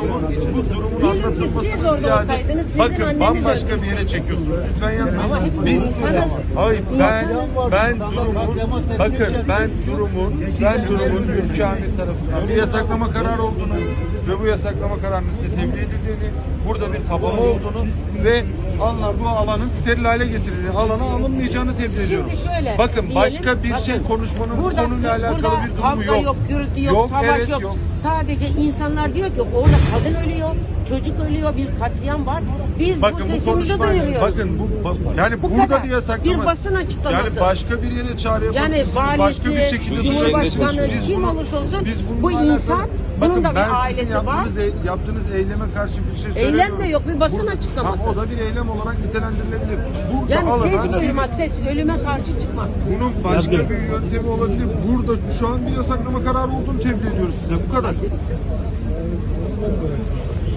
durumun bu durumun Diyelim ki anlatılması siz orada olsaydınız, sizin bakın bambaşka bir yere çekiyorsunuz. Lütfen yapmayın. Biz insanız. hayır ben İnsanız. ben durumun bakın ben durumun ben durumun ülke amir tarafından bir yasaklama kararı olduğunu ve bu yasaklama kararının size tebliğ edildiğini, burada bir kapama olduğunu ve alınan bu alanın steril hale getirildiği, alana alınmayacağını tebliğ ediyorum. şöyle Bakın diyelim, başka bir bakın, şey konuşmanın bu burada- konuyla alakalı burada bir durumu kavga yok. yok, gürültü yok, Yok, savaş evet, yok. yok. Sadece insanlar diyor ki orada kadın ölüyor, çocuk ölüyor, bir katliam var. Biz Bakın bu bu sesimizi konuşma duyuruyoruz. bakın bu yani Bu burada kadar. bir yasaklama. Bir basın açıklaması. Yani başka bir yere çağrı Yani valisi, başka bir şekilde cumhurbaşkanı duyurabilirsiniz. kim bunu- olursa olsun bununla bu insan, Bakın bunun da bir ailesi var. e- yaptığınız eyleme karşı bir şey Eylem söylemiyorum. de yok, bir basın Bu- açıklaması. Tamam, o da bir eylem olarak nitelendirilebilir. Burada Yani alınan ses duymak, ses ölüme karşı çıkmak. bunun başka bir yöntemi olabilir. Burada şu an bir yasaklama kararı olduğunu tebliğ ediyoruz size. Bu kadar.